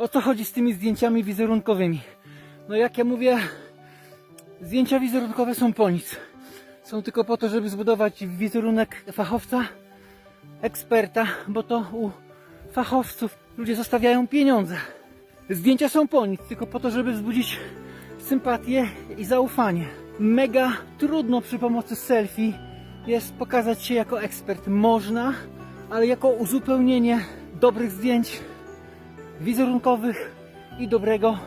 O co chodzi z tymi zdjęciami wizerunkowymi? No jak ja mówię, zdjęcia wizerunkowe są po nic. Są tylko po to, żeby zbudować wizerunek fachowca, eksperta, bo to u fachowców ludzie zostawiają pieniądze. Zdjęcia są po nic, tylko po to, żeby wzbudzić sympatię i zaufanie. Mega trudno przy pomocy selfie jest pokazać się jako ekspert. Można, ale jako uzupełnienie dobrych zdjęć wizerunkowych i dobrego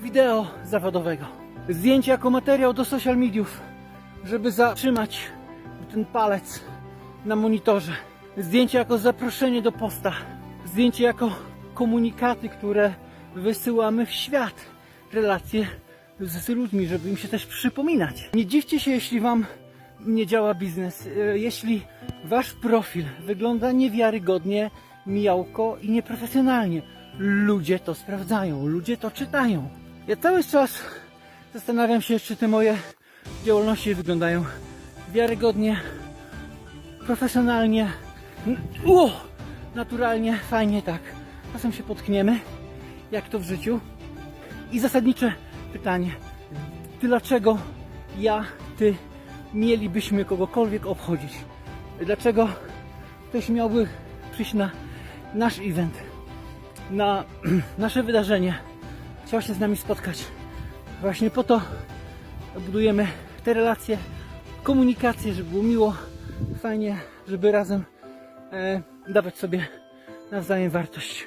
wideo zawodowego. Zdjęcie jako materiał do social mediów, żeby zatrzymać ten palec na monitorze. Zdjęcie jako zaproszenie do posta. Zdjęcie jako komunikaty, które wysyłamy w świat. Relacje z ludźmi, żeby im się też przypominać. Nie dziwcie się, jeśli wam nie działa biznes. E, Jeśli wasz profil wygląda niewiarygodnie, mijałko i nieprofesjonalnie. Ludzie to sprawdzają, ludzie to czytają. Ja cały czas zastanawiam się, czy te moje działalności wyglądają wiarygodnie, profesjonalnie, n- o, naturalnie, fajnie tak. Czasem się potkniemy, jak to w życiu. I zasadnicze pytanie, dlaczego ja, ty mielibyśmy kogokolwiek obchodzić? Dlaczego ktoś miałby przyjść na nasz event, na nasze wydarzenie, chciał się z nami spotkać? Właśnie po to budujemy te relacje, komunikację, żeby było miło, fajnie, żeby razem e, dawać sobie nawzajem wartość.